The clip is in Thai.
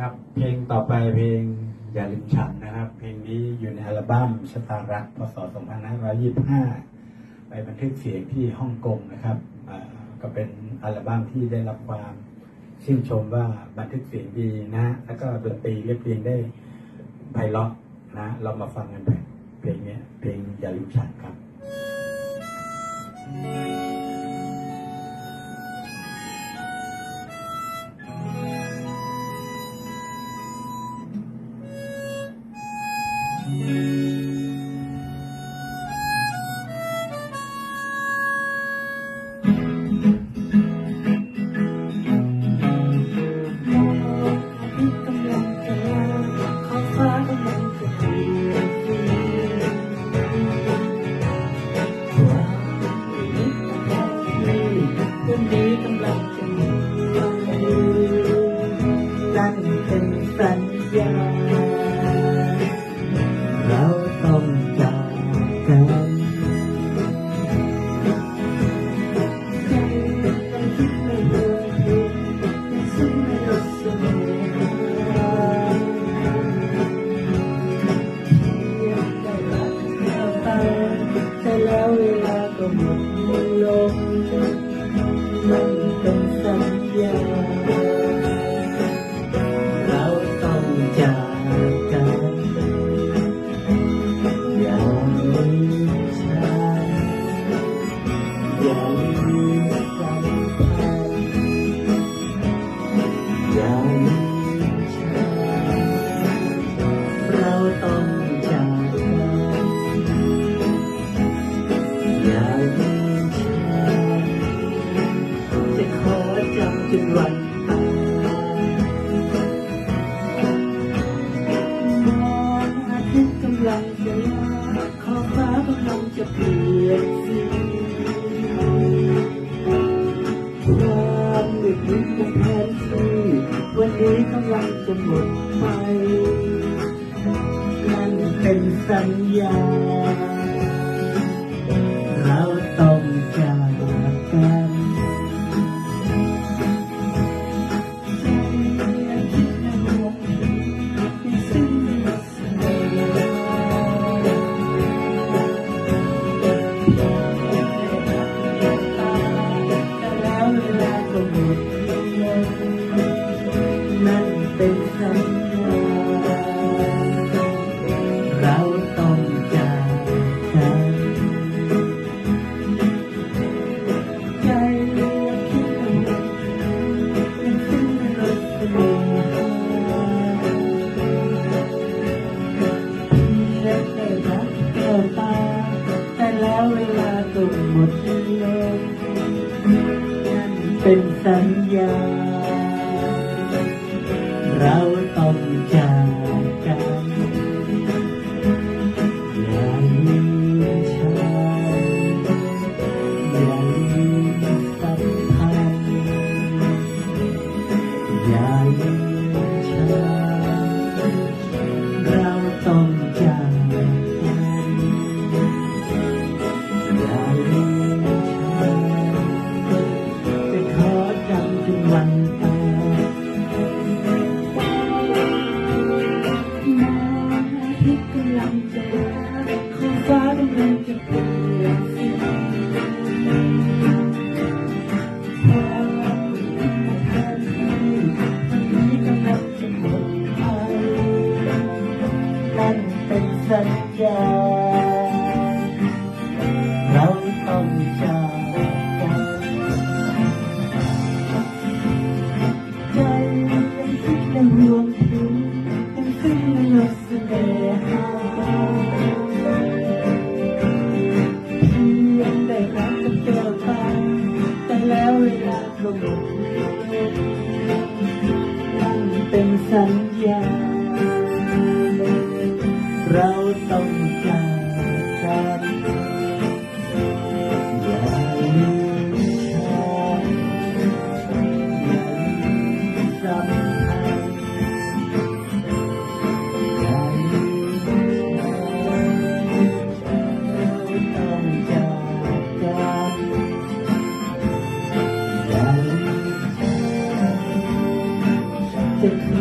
ครับ เพลงต่อไปเพลงอย่าลืมฉันนะครับ เพลงนี้อยู่ในอัลบั้มชะตารักพศ 2525 ไปบันทึกเสียงที่ฮ่องกงนะครับก็เป็นอัลบั้มที่ได้รับความชื่นชมว่าบันทึกเสียงดีนะ แล้วก็ดนตรีเรียบเรียงได้ไพเราะนะ เรามาฟังกันไปเพลงนี้เพลงอย่าลืมฉันครับ สัญญา เราต้องจากกัน ใจยังคิดไม่เบื่อเพียงซึ่งไม่ลดเสน่หาเพียงได้รักเธอไปแต่แล้วเวลาก็หมดลง คิดของแทนที่วันนี้กำลังจะหมดไปนั่นเป็นสัญญา นั่นเป็นสัญ เราต้องจากกันใจยังคิดและห่วงถึงยังซึ้งในรสเสน่หาเพียงได้รักกับเธอไปแต่แล้วเวลาก็หมดนั่นเป็นสัญญา อย่